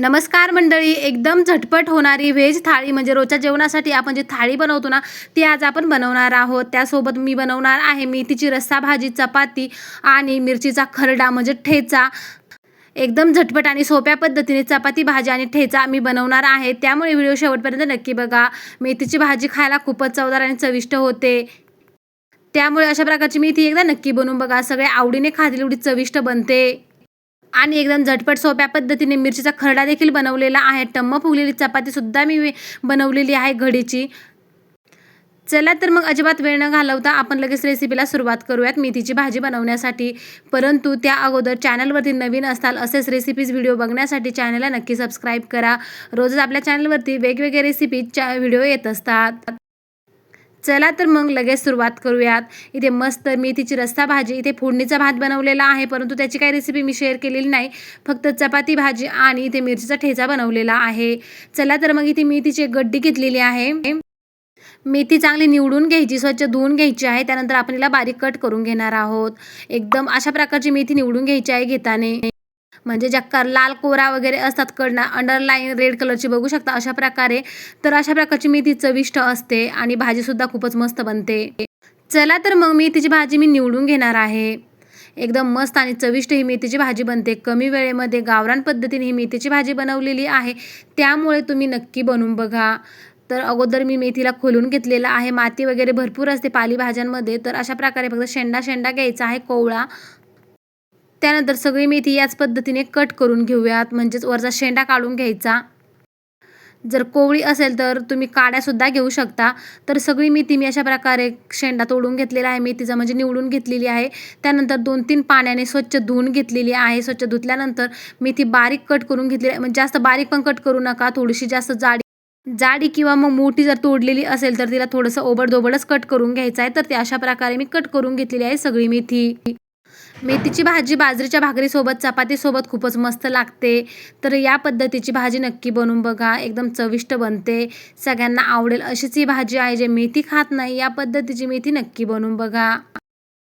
नमस्कार मंडळी एकदम झटपट होणारी व्हेज थाळी म्हणजे रोजच्या जेवणासाठी आपण जी थाळी बनवतो ना ती आज आपण बनवणार आहोत. त्यासोबत मी बनवणार आहे मेथीची रस्सा भाजी चपाती आणि मिरचीचा खरडा म्हणजे ठेचा. एकदम झटपट आणि सोप्या पद्धतीने चपाती भाजी आणि ठेचा मी बनवणार आहे. त्यामुळे व्हिडिओ शेवटपर्यंत नक्की बघा. मेथीची भाजी खायला खूपच चवदार आणि चविष्ट होते. त्यामुळे अशा प्रकारची मेथी एकदा नक्की बनवून बघा. सगळे आवडीने खातील एवढी चविष्ट बनते. आणि एकदम झटपट सोप्या पद्धतीने मिरचीचा खरडा देखील बनवलेला आहे. टम्म फुगलेली चपातीसुद्धा मी बनवलेली आहे घडीची. चला तर मग अजिबात वेळ न घालवता आपण लगेच रेसिपीला सुरुवात करूयात मेथीची भाजी बनवण्यासाठी. परंतु त्या अगोदर चॅनलवरती नवीन असताल असेच रेसिपीज व्हिडिओ बघण्यासाठी चॅनलला नक्की सबस्क्राईब करा. रोजच आपल्या चॅनलवरती वेगवेगळे रेसिपीजच्या व्हिडिओ येत असतात. चला तर मग लगेच सुरुवात करूयात. इथे मस्त मेथीची रस्सा भाजी इथे फोडणीचा भात बनवलेला आहे परंतु त्याची काही रेसिपी मी शेअर केलेली नाही. फक्त चपाती भाजी आणि इथे मिरचीचा ठेचा बनवलेला आहे. चला तर मग इथे मेथीची एक गड्डी घेतलेली आहे. मेथी चांगली निवडून घ्यायची स्वच्छ धुवून घ्यायची आहे त्यानंतर आपण हिला बारीक कट करून घेणार आहोत. एकदम अशा प्रकारची मेथी निवडून घ्यायची आहे घेताने. म्हणजे ज्या लाल कोरा वगैरे असतात कडना अंडरलाईन रेड कलरची बघू शकता अशा प्रकारे. तर अशा प्रकारची मेथी चविष्ट असते आणि भाजीसुद्धा खूपच मस्त बनते. चला तर मग मेथीची भाजी मी निवडून घेणार आहे. एकदम मस्त आणि चविष्ट ही मेथीची भाजी बनते. कमी वेळेमध्ये गावरान पद्धतीने ही मेथीची भाजी बनवलेली आहे. त्यामुळे तुम्ही नक्की बनवून बघा. तर अगोदर मी मेथीला खोलून घेतलेला आहे. माती वगैरे भरपूर असते पालेभाज्यांमध्ये. तर अशा प्रकारे फक्त शेंडा शेंडा घ्यायचा आहे कोवळा. त्यानंतर सगळी मेथी याच पद्धतीने कट करून घेऊयात. म्हणजेच वरचा शेंडा काढून घ्यायचा. जर कोवळी असेल तर तुम्ही काड्यासुद्धा घेऊ शकता. तर सगळी मेथी मी अशा प्रकारे शेंडा तोडून घेतलेला आहे. मेथीचा म्हणजे निवडून घेतलेली आहे. त्यानंतर दोन तीन पाण्याने स्वच्छ धुवून घेतलेली आहे. स्वच्छ धुतल्यानंतर मेथी बारीक कट करून घेतलेली आहे. म्हणजे जास्त बारीक पण कट करू नका. थोडीशी जास्त जाडी जाडी किंवा मग मोठी जर तोडलेली असेल तर तिला थोडंसं ओबडधोबडच कट करून घ्यायचं आहे. तर ते अशा प्रकारे मी कट करून घेतलेली आहे सगळी मेथी. मेथीची भाजी बाजरीच्या भाकरीसोबत चपातीसोबत खूपच मस्त लागते. तर या पद्धतीची भाजी नक्की बनवून बघा. एकदम चविष्ट बनते. सगळ्यांना आवडेल अशीच ही भाजी आहे जे मेथी खात नाही. या पद्धतीची मेथी नक्की बनवून बघा.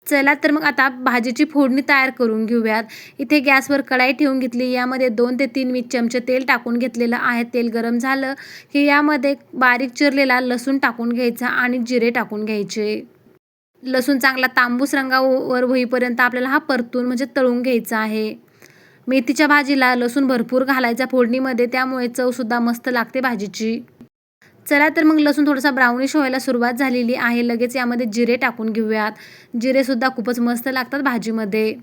चला तर मग आता भाजीची फोडणी तयार करून घेऊयात. इथे गॅसवर कढाई ठेवून घेतली. यामध्ये दोन ते तीन मी चमचे तेल टाकून घेतलेलं आहे. तेल गरम झालं की यामध्ये बारीक चिरलेला लसूण टाकून घ्यायचा आणि जिरे टाकून घ्यायचे. लसूण चांगला तांबूस रंगावर होईपर्यंत आपल्याला हा परतून म्हणजे तळून घ्यायचा आहे. मेथीच्या भाजीला लसूण भरपूर घालायचा फोडणीमध्ये त्यामुळे चवसुद्धा मस्त लागते भाजीची. चला तर मग लसूण थोडासा ब्राउनिश व्हायला सुरुवात झालेली आहे. लगेच यामध्ये जिरे टाकून घेऊयात. जिरेसुद्धा खूपच मस्त लागतात भाजीमध्ये.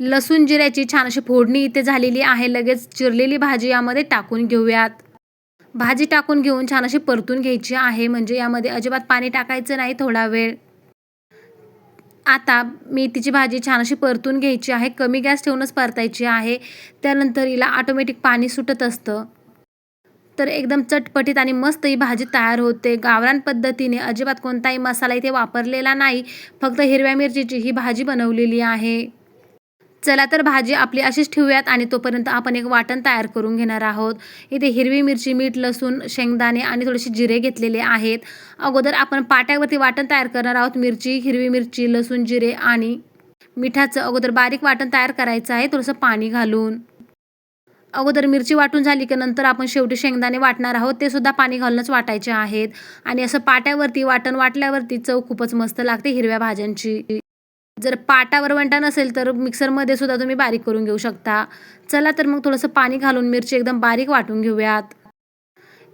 लसूण जिऱ्याची छान अशी फोडणी इथे झालेली आहे. लगेच चिरलेली भाजी यामध्ये टाकून घेऊयात. भाजी टाकून घेऊन छान अशी परतून घ्यायची आहे. म्हणजे यामध्ये अजिबात पाणी टाकायचं नाही थोडा वेळ. आता मेथीची भाजी छान अशी परतून घ्यायची आहे. कमी गॅस ठेवूनच परतायची आहे. त्यानंतर हिला ऑटोमॅटिक पाणी सुटत असतं. तर एकदम चटपटीत आणि मस्त ही भाजी तयार होते. गावरान पद्धतीने अजिबात कोणताही मसाला इथे वापरलेला नाही. फक्त हिरव्या मिरचीची ही भाजी बनवलेली आहे. चला तर भाजी आपली अशीच ठेवूयात आणि तोपर्यंत आपण एक वाटण तयार करून घेणार आहोत. इथे हिरवी मिरची मीठ लसूण शेंगदाणे आणि थोडेसे जिरे घेतलेले आहेत. अगोदर आपण पाट्यावरती वाटण तयार करणार आहोत. मिरची हिरवी मिरची लसूण जिरे आणि मिठाचं अगोदर बारीक वाटण तयार करायचं आहे. थोडंसं पाणी घालून. अगोदर मिरची वाटून झाली की नंतर आपण शेवटी शेंगदाणे वाटणार आहोत. ते सुद्धा पाणी घालूनच वाटायचे आहेत. आणि असं पाट्यावरती वाटण वाटल्यावरती चव खूपच मस्त लागते हिरव्या भाज्यांची. जर पाटावर वंटा नसेल तर मिक्सरमध्ये सुद्धा तुम्ही बारीक करून घेऊ शकता. चला तर मग थोडंसं पाणी घालून मिरची एकदम बारीक वाटून घेऊयात.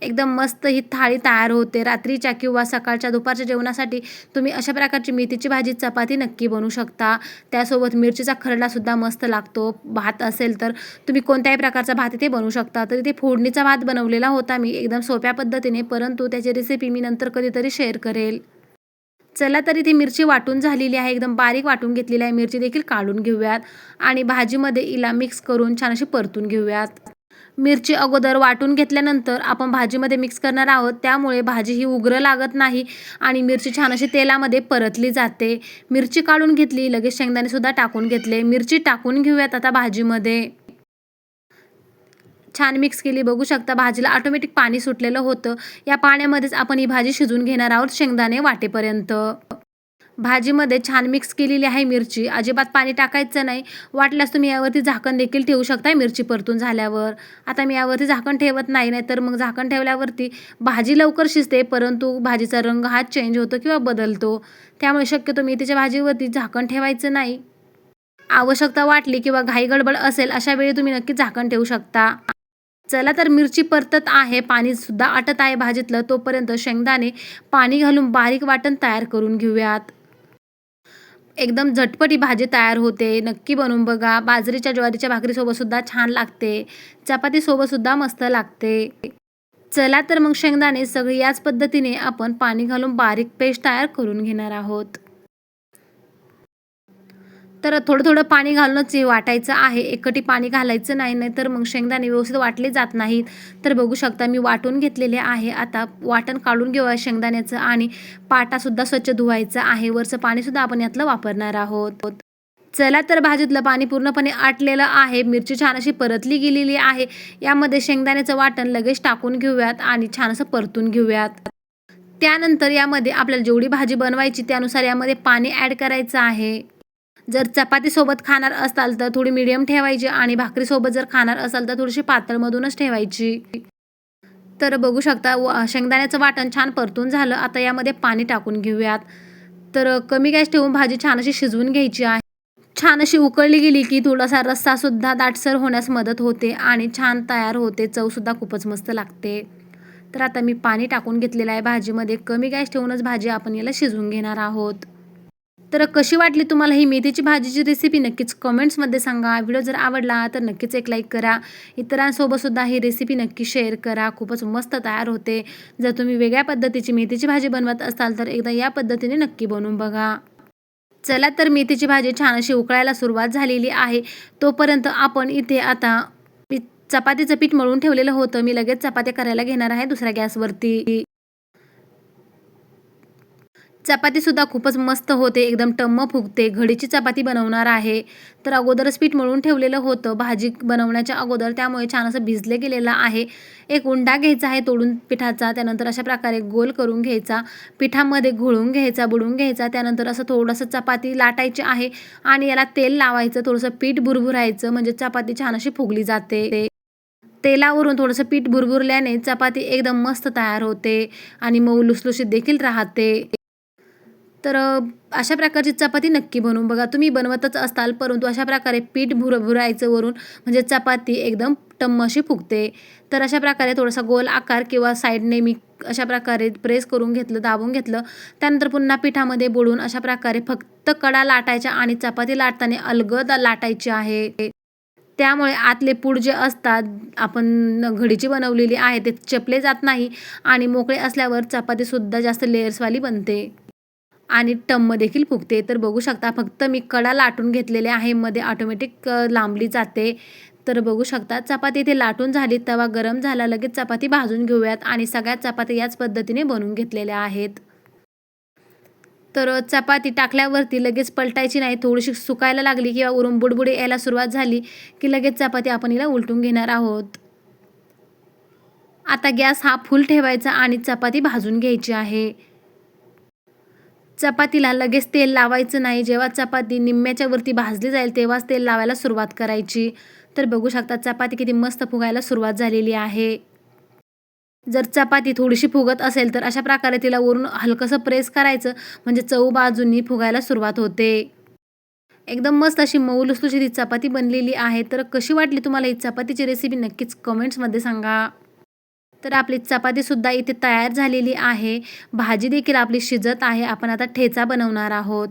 एकदम मस्त ही थाळी तयार होते. रात्रीच्या किंवा सकाळच्या दुपारच्या जेवणासाठी तुम्ही अशा प्रकारची मेथीची भाजी चपाती नक्की बनवू शकता. त्यासोबत मिरचीचा खरडासुद्धा मस्त लागतो. भात असेल तर तुम्ही कोणत्याही प्रकारचा भात इथे बनवू शकता. तर इथे फोडणीचा भात बनवलेला होता मी एकदम सोप्या पद्धतीने परंतु त्याची रेसिपी मी नंतर कधीतरी शेअर करेल. चला तर इथे मिरची वाटून झालेली आहे. एकदम बारीक वाटून घेतलेली आहे. मिरची देखील काढून घेऊयात. आणि भाजीमध्ये इला मिक्स करून छान अशी परतून घेऊयात. मिरची अगोदर वाटून घेतल्यानंतर आपण भाजीमध्ये मिक्स करणार आहोत. त्यामुळे भाजी ही उग्र लागत नाही आणि मिरची छान अशी तेलामध्ये परतली जाते. मिरची काढून घेतली लगेच शेंगदाणे सुद्धा टाकून घेतले. मिरची टाकून घेऊयात आता भाजीमध्ये. छान मिक्स केली. बघू शकता भाजीला ऑटोमॅटिक पाणी सुटलेलं होतं. या पाण्यामध्येच आपण ही भाजी शिजून घेणार आहोत शेंगदाणे वाटेपर्यंत. भाजीमध्ये छान मिक्स केलेली आहे मिरची. अजिबात पाणी टाकायचं नाही. वाटल्यास तुम्ही यावरती झाकण देखील ठेवू शकता मिरची परतून झाल्यावर. आता मी यावरती झाकण ठेवत नाही नाही तर मग झाकण ठेवल्यावरती भाजी लवकर शिजते परंतु भाजीचा रंग हा चेंज होतो किंवा बदलतो. त्यामुळे शक्यतो मेथीच्या भाजीवरती झाकण ठेवायचं नाही. आवश्यकता वाटली किंवा घाई गडबड असेल अशा वेळी तुम्ही नक्की झाकण ठेवू शकता. चला तर मिरची परतत आहे पाणी सुद्धा आटत आहे भाजीतलं तोपर्यंत शेंगदाणे पाणी घालून बारीक वाटण तयार करून घेऊयात. एकदम झटपटी भाजी तयार होते नक्की बनवून बघा. बाजरीच्या ज्वारीच्या भाकरीसोबतसुद्धा छान लागते. चपातीसोबतसुद्धा मस्त लागते. चला तर मग शेंगदाणे सगळी याच पद्धतीने आपण पाणी घालून बारीक पेस्ट तयार करून घेणार आहोत. तर थोडं थोडं पाणी घालूनच वाटायचं आहे एकटी पाणी घालायचं नाही नाही तर मग शेंगदाणे व्यवस्थित वाटले जात नाहीत. तर बघू शकता मी वाटून घेतलेले आहे. आता वाटण काढून घेऊया शेंगदाण्याचं आणि पाटासुद्धा स्वच्छ धुवायचं आहे. वरचं पाणीसुद्धा आपण यातलं वापरणार आहोत. चला तर भाजीतलं पाणी पूर्णपणे आटलेलं आहे. मिरची छान अशी परतली गेलेली आहे. यामध्ये शेंगदाण्याचं वाटण लगेच टाकून घेऊयात आणि छान असं परतून घेऊयात. त्यानंतर यामध्ये आपल्याला जेवढी भाजी बनवायची त्यानुसार यामध्ये पाणी ॲड करायचं आहे. जर चपातीसोबत खाणार असाल तर थोडी मिडियम ठेवायची आणि भाकरीसोबत जर खाणार असाल तर थोडीशी पातळमधूनच ठेवायची. तर बघू शकता व शेंगदाण्याचं वाटण छान परतून झालं. आता यामध्ये पाणी टाकून घेऊयात. तर कमी गॅस ठेवून भाजी छान अशी शिजवून घ्यायची आहे. छान अशी उकळली गेली की थोडासा रस्सासुद्धा दाटसर होण्यास मदत होते आणि छान तयार होते. चवसुद्धा खूपच मस्त लागते. तर आता मी पाणी टाकून घेतलेलं आहे भाजीमध्ये. कमी गॅस ठेवूनच भाजी आपण याला शिजवून घेणार आहोत. तर कशी वाटली तुम्हाला ही मेथीची भाजीची रेसिपी नक्कीच कमेंट्समध्ये सांगा. व्हिडिओ जर आवडला तर नक्कीच एक लाईक करा. इतरांसोबतसुद्धा ही रेसिपी नक्की शेअर करा. खूपच मस्त तयार होते. जर तुम्ही वेगळ्या पद्धतीची मेथीची भाजी बनवत असाल तर एकदा या पद्धतीने नक्की बनवून बघा. चला तर मेथीची भाजी छान अशी उकळायला सुरुवात झालेली आहे. तोपर्यंत आपण इथे आता चपातीचं पीठ मळून ठेवलेलं होतं. मी लगेच चपात्या करायला घेणार आहे दुसऱ्या गॅसवरती. चपातीसुद्धा खूपच मस्त होते एकदम टम्म फुगते. घडीची चपाती बनवणार आहे. तर अगोदरच पीठ मळून ठेवलेलं होतं. भाजी बनवण्याच्या अगोदर त्यामुळे छान असं भिजले गेलेलं आहे. एक उंडा घ्यायचा आहे तोडून पिठाचा त्यानंतर अशा प्रकारे गोल करून घ्यायचा. पिठामध्ये घोळून घ्यायचा बुडून घ्यायचा. त्यानंतर असं थोडंसं चपाती लाटायची आहे आणि याला तेल लावायचं थोडंसं पीठ भुरभुरायचं. म्हणजे चपाती छान अशी फुगली जाते. तेलावरून थोडंसं पीठ भुरभुरल्याने चपाती एकदम मस्त तयार होते आणि मऊ लुसलुशीत देखील राहते. तर अशा प्रकारची चपाती नक्की बनवून बघा. तुम्ही बनवतच असताल परंतु अशा प्रकारे पीठ भुर भुरायचं वरून म्हणजे चपाती एकदम टम्म अशी फुगते. तर अशा प्रकारे थोडासा गोल आकार किंवा साईडने मी अशा प्रकारे प्रेस करून घेतलं दाबून घेतलं. त्यानंतर पुन्हा पिठामध्ये बुडून अशा प्रकारे फक्त कडा लाटायच्या आणि चपाती लाटताना अलगद लाटायची आहे. त्यामुळे आतले पूड जे असतात आपण घडीची बनवलेली आहे ते चपले जात नाही आणि मोकळे असल्यावर चपातीसुद्धा जास्त लेयर्सवाली बनते. आणि टम्म देखील फुगते. तर बघू शकता फक्त मी कडा लाटून घेतलेले आहे. मध्ये ऑटोमॅटिक लांबली जाते. तर बघू शकता चपाती इथे लाटून झाली. तवा गरम झाला. लगेच चपाती भाजून घेऊयात. आणि सगळ्या चपाती याच पद्धतीने बनवून घेतलेल्या आहेत. तर चपाती टाकल्यावरती लगेच पलटायची नाही. थोडीशी सुकायला लागली किंवा उरून बुडबुडे यायला सुरुवात झाली की लगेच चपाती आपण हिला उलटून घेणार आहोत. आता गॅस हा फुल ठेवायचा आणि चपाती भाजून घ्यायची आहे. चपातीला लगेच तेल लावायचं नाही. जेव्हा चपाती निम्म्याच्या वरती भाजली जाईल तेव्हाच तेल लावायला सुरुवात करायची. तर बघू शकता चपाती किती मस्त फुगायला सुरुवात झालेली आहे. जर चपाती थोडीशी फुगत असेल तर अशा प्रकारे तिला वरून हलकंसं प्रेस करायचं. म्हणजे चव बाजूंनी फुगायला सुरुवात होते. एकदम मस्त अशी मऊ लुसलुशीत ही चपाती बनलेली आहे. तर कशी वाटली तुम्हाला ही चपातीची रेसिपी नक्कीच कमेंट्समध्ये सांगा. तर आपली चपातीसुद्धा इथे तयार झालेली आहे. भाजी देखील आपली शिजत आहे. आपण आता ठेचा बनवणार आहोत.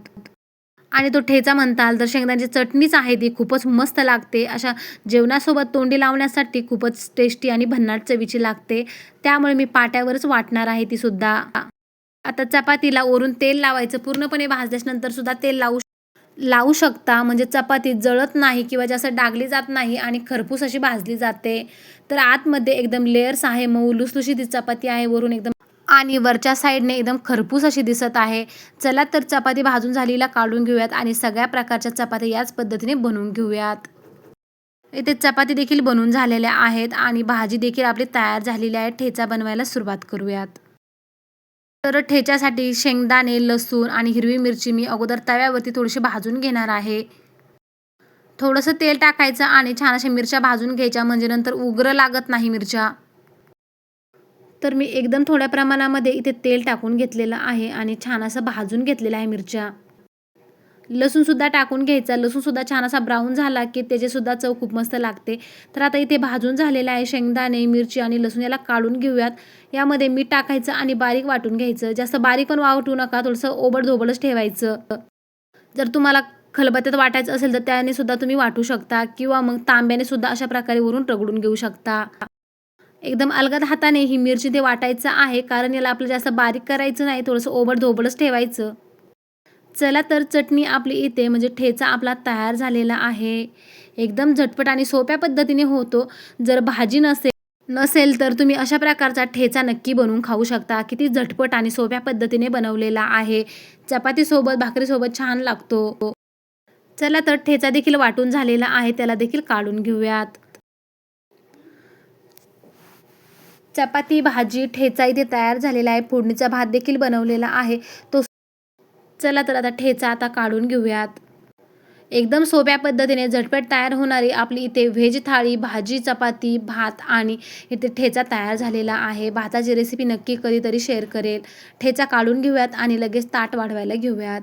आणि तो ठेचा म्हणताल तर शेंगदाण्याची चटणीच आहे ती. खूपच मस्त लागते. अशा जेवणासोबत तोंडी लावण्यासाठी खूपच टेस्टी आणि भन्नाट चवीची लागते. त्यामुळे मी पाट्यावरच वाटणार आहे ती सुद्धा. आता चपातीला वरून तेल लावायचं. पूर्णपणे भाजल्यानंतर सुद्धा तेल लावू लावू शकता म्हणजे चपाती जळत नाही किंवा जास्त डागली जात नाही आणि खरपूस अशी भाजली जाते तर आतमध्ये एकदम लेयर्स आहे मऊ लुसलुशी ती चपाती आहे वरून एकदम आणि वरच्या साईडने एकदम खरपूस अशी दिसत आहे. चला तर चपाती भाजून झालेला काढून घेऊयात आणि सगळ्या प्रकारच्या चपात्या याच पद्धतीने बनवून घेऊयात. इथे चपाती देखील बनवून झालेल्या आहेत आणि भाजी देखील आपली तयार झालेली आहे. ठेचा बनवायला सुरुवात करूयात. तर ठेच्यासाठी शेंगदाणे लसूण आणि हिरवी मिरची मी अगोदर तव्यावरती थोडीशी भाजून घेणार आहे. थोडंसं तेल टाकायचं आणि छान अशा मिरच्या भाजून घ्यायच्या म्हणजे नंतर उग्र लागत नाही मिरच्या. तर मी एकदम थोड्या प्रमाणामध्ये इथे तेल टाकून घेतलेलं आहे आणि छान असं भाजून घेतलेलं आहे मिरच्या. लसूणसुद्धा टाकून घ्यायचा. लसूणसुद्धा छान असा ब्राऊन झाला की त्याचीसुद्धा चव खूप मस्त लागते. तर आता इथे भाजून झालेलं आहे शेंगदाणे मिरची आणि लसूण याला काढून घेऊयात. यामध्ये मीठ टाकायचं आणि बारीक वाटून घ्यायचं. जास्त बारीक पण वाटू नका थोडंसं ओबडधोबडच ठेवायचं. जर तुम्हाला खलबत्त्यात वाटायचं असेल तर त्याने सुद्धा तुम्ही वाटू शकता किंवा मग तांब्याने सुद्धा अशा प्रकारे वरून रगडून घेऊ शकता. एकदम अलगद हाताने ही मिरची ते वाटायचं आहे कारण याला आपलं जास्त बारीक करायचं नाही थोडंसं ओबड धोबडच ठेवायचं. चला तर चटणी आपली इथे म्हणजे ठेचा आपला तयार झालेला आहे. एकदम झटपट आणि सोप्या पद्धतीने होतो. जर भाजी नसेल नसेल तर तुम्ही अशा प्रकारचा ठेचा नक्की बनवून खाऊ शकता. किती झटपट आणि सोप्या पद्धतीने बनवलेला आहे. चपातीसोबत भाकरीसोबत छान लागतो. चला तर ठेचा देखील वाटून झालेला आहे. त्याला देखील काढून घेऊयात. चपाती भाजी ठेचा इथे तयार झालेला आहे. फोडणीचा भात देखील बनवलेला आहे. तो चला तर आता ठेचा आता काढून घेऊयात. एकदम सोप्या पद्धतीने झटपट तयार होणारी आपली इथे व्हेज थाळी भाजी चपाती भात आणि इथे ठेचा तयार झालेला आहे. भाताची रेसिपी नक्की कधीतरी शेअर करेल. ठेचा काढून घेऊयात आणि लगेच ताट वाढवायला घेऊयात.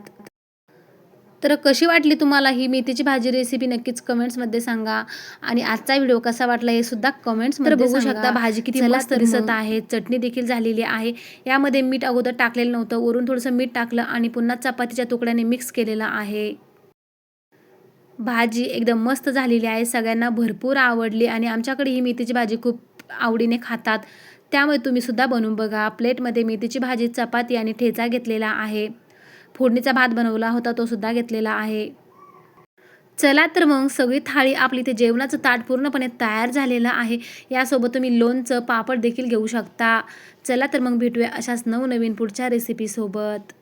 तर कशी वाटली तुम्हाला ही मेथीची भाजी रेसिपी नक्कीच कमेंट्समध्ये सांगा. आणि आजचा व्हिडिओ कसा वाटला हे सुद्धा कमेंट्स तर बघू शकता भाजी किती मस्त दिसत आहे. चटणी देखील झालेली आहे. यामध्ये मीठ अगोदर टाकलेलं नव्हतं. वरून थोडंसं मीठ टाकलं आणि पुन्हा चपातीच्या तुकड्याने मिक्स केलेलं आहे. भाजी एकदम मस्त झालेली आहे. सगळ्यांना भरपूर आवडली आणि आमच्याकडे ही मेथीची भाजी खूप आवडीने खातात. त्यामुळे तुम्ही सुद्धा बनवून बघा. प्लेटमध्ये मेथीची भाजी चपाती आणि ठेचा घेतलेला आहे. फोडणीचा भात बनवला होता तो सुद्धा घेतलेला आहे. चला तर मग सगळी थाळी आपली ते जेवणाचं ताट पूर्णपणे तयार झालेलं आहे. यासोबत तुम्ही लोणचं पापड देखील घेऊ शकता. चला तर मग भेटूया अशाच नवनवीन पुढच्या रेसिपीसोबत